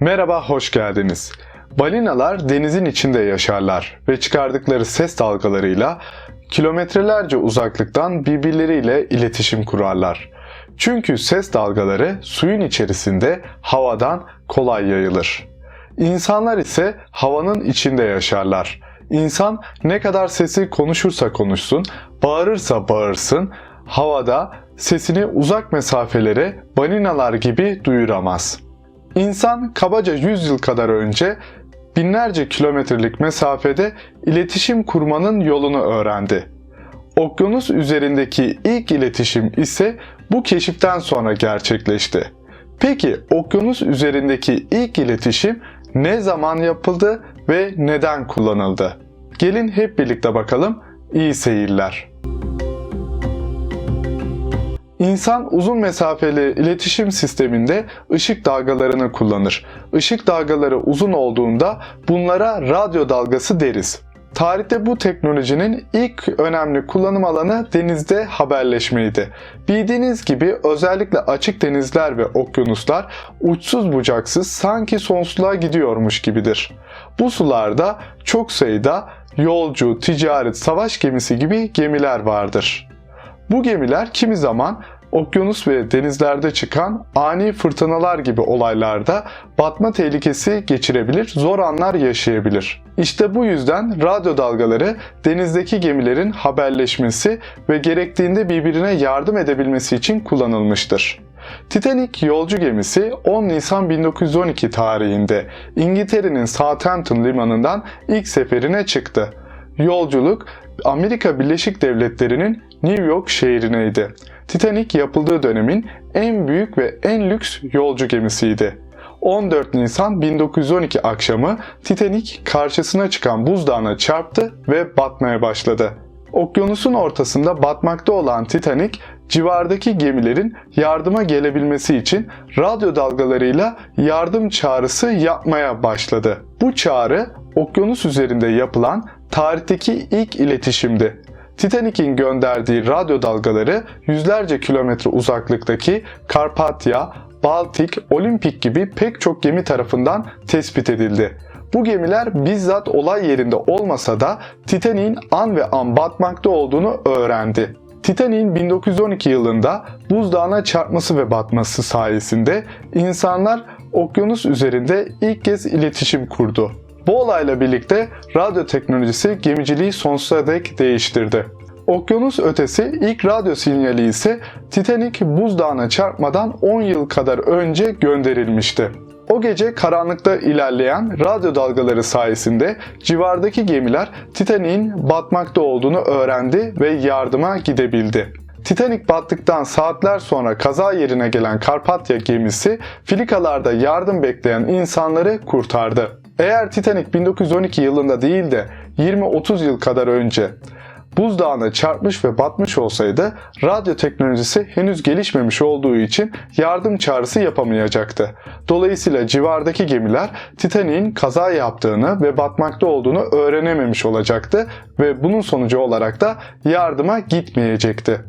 Merhaba, hoş geldiniz. Balinalar denizin içinde yaşarlar ve çıkardıkları ses dalgalarıyla kilometrelerce uzaklıktan birbirleriyle iletişim kurarlar. Çünkü ses dalgaları suyun içerisinde havadan kolay yayılır. İnsanlar ise havanın içinde yaşarlar. İnsan ne kadar sesi konuşursa konuşsun, bağırırsa bağırsın, havada sesini uzak mesafelere balinalar gibi duyuramaz. İnsan kabaca 100 yıl kadar önce binlerce kilometrelik mesafede iletişim kurmanın yolunu öğrendi. Okyanus üzerindeki ilk iletişim ise bu keşiften sonra gerçekleşti. Peki okyanus üzerindeki ilk iletişim ne zaman yapıldı ve neden kullanıldı? Gelin hep birlikte bakalım. İyi seyirler. İnsan uzun mesafeli iletişim sisteminde ışık dalgalarını kullanır. Işık dalgaları uzun olduğunda bunlara radyo dalgası deriz. Tarihte bu teknolojinin ilk önemli kullanım alanı denizde haberleşmeydi. Bildiğiniz gibi özellikle açık denizler ve okyanuslar uçsuz bucaksız sanki sonsuzluğa gidiyormuş gibidir. Bu sularda çok sayıda yolcu, ticaret, savaş gemisi gibi gemiler vardır. Bu gemiler kimi zaman okyanus ve denizlerde çıkan ani fırtınalar gibi olaylarda batma tehlikesi geçirebilir, zor anlar yaşayabilir. İşte bu yüzden radyo dalgaları denizdeki gemilerin haberleşmesi ve gerektiğinde birbirine yardım edebilmesi için kullanılmıştır. Titanic yolcu gemisi 10 Nisan 1912 tarihinde İngiltere'nin Southampton limanından ilk seferine çıktı. Yolculuk Amerika Birleşik Devletleri'nin New York şehrineydi. Titanic yapıldığı dönemin en büyük ve en lüks yolcu gemisiydi. 14 Nisan 1912 akşamı Titanic karşısına çıkan buzdağına çarptı ve batmaya başladı. Okyanusun ortasında batmakta olan Titanic, civardaki gemilerin yardıma gelebilmesi için radyo dalgalarıyla yardım çağrısı yapmaya başladı. Bu çağrı okyanus üzerinde yapılan tarihteki ilk iletişimdi. Titanic'in gönderdiği radyo dalgaları yüzlerce kilometre uzaklıktaki Karpatya, Baltik, Olimpik gibi pek çok gemi tarafından tespit edildi. Bu gemiler bizzat olay yerinde olmasa da Titanic'in an ve an batmakta olduğunu öğrendi. Titanic'in 1912 yılında buzdağına çarpması ve batması sayesinde insanlar okyanus üzerinde ilk kez iletişim kurdu. Bu olayla birlikte radyo teknolojisi gemiciliği sonsuza dek değiştirdi. Okyanus ötesi ilk radyo sinyali ise Titanic buzdağına çarpmadan 10 yıl kadar önce gönderilmişti. O gece karanlıkta ilerleyen radyo dalgaları sayesinde civardaki gemiler Titanic'in batmakta olduğunu öğrendi ve yardıma gidebildi. Titanic battıktan saatler sonra kaza yerine gelen Karpatya gemisi filikalarda yardım bekleyen insanları kurtardı. Eğer Titanic 1912 yılında değil de 20-30 yıl kadar önce buzdağına çarpmış ve batmış olsaydı radyo teknolojisi henüz gelişmemiş olduğu için yardım çağrısı yapamayacaktı. Dolayısıyla civardaki gemiler Titanic'in kaza yaptığını ve batmakta olduğunu öğrenememiş olacaktı ve bunun sonucu olarak da yardıma gitmeyecekti.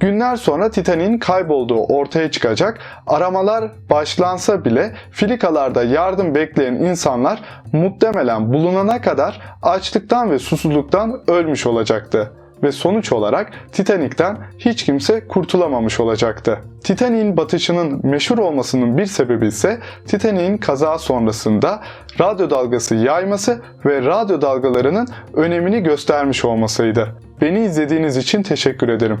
Günler sonra Titanic'in kaybolduğu ortaya çıkacak, aramalar başlansa bile filikalarda yardım bekleyen insanlar muhtemelen bulunana kadar açlıktan ve susuzluktan ölmüş olacaktı ve sonuç olarak Titanic'ten hiç kimse kurtulamamış olacaktı. Titanic'in batışının meşhur olmasının bir sebebi ise Titanic'in kaza sonrasında radyo dalgası yayması ve radyo dalgalarının önemini göstermiş olmasıydı. Beni izlediğiniz için teşekkür ederim.